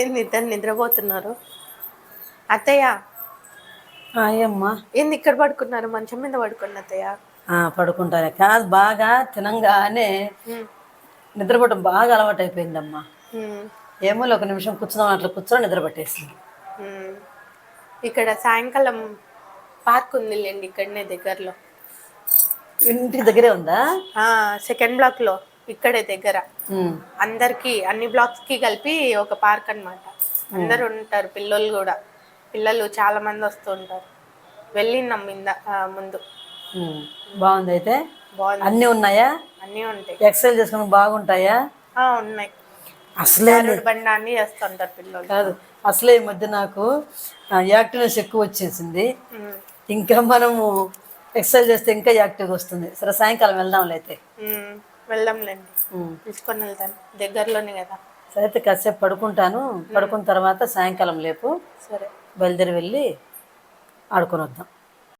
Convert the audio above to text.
ఏంది ఇద్దరు నిద్రపోతున్నారు? అత్తయ్య? ఏంది ఇక్కడ పడుకున్నారు? మంచం మీద పడుకున్న అత్తయ్య? పడుకుంటానే. కాదు బాగా తినంగానే నిద్రపోవటం బాగా అలవాటు అయిపోయిందమ్మా ఏమో ఒక నిమిషం కూర్చున్నాం అట్లా కూర్చొని నిద్ర పట్టేసింది. ఇక్కడ సాయంకాలం పార్క్ ఉందిలేండి ఇక్కడనే దగ్గరలో. ఇంటికి దగ్గరే ఉందా? సెకండ్ బ్లాక్లో ఇక్కడే దగ్గర. అందరికి అన్ని బ్లాక్స్కి కలిపి ఒక పార్క్ అన్నమాట. అందరు ఉంటారు పిల్లలు కూడా. పిల్లలు చాలా మంది వస్తూ ఉంటారు. వెళ్ళినాం ఇంద ముందు. బాగుంది అయితే? బాగుంది. అన్నీ ఉన్నాయా? అన్నీ ఉంటాయి. ఎక్సర్సైజ్ చేసుకుని బాగుంటాయా? ఆ, ఉన్నాయి. అసలే బండ అన్ని చేస్తుంటారు పిల్లలు. కాదు అసలే ఈ మధ్య నాకు యాక్టివ్నెస్ ఎక్కువ వచ్చేసింది. ఇంకా మనము ఎక్సర్సైజ్ చేస్తే ఇంకా యాక్టివ్గా వస్తుంది. సరే సాయంకాలం వెళ్దాంలే అయితే. వెళ్దాంలేండి. తీసుకొని వెళ్తాను. దగ్గరలోనే కదా. సరే అయితే కాసేపు పడుకుంటాను. పడుకున్న తర్వాత సాయంకాలం లేపు సరే. బయలుదేరి వెళ్ళి ఆడుకొని వద్దాం.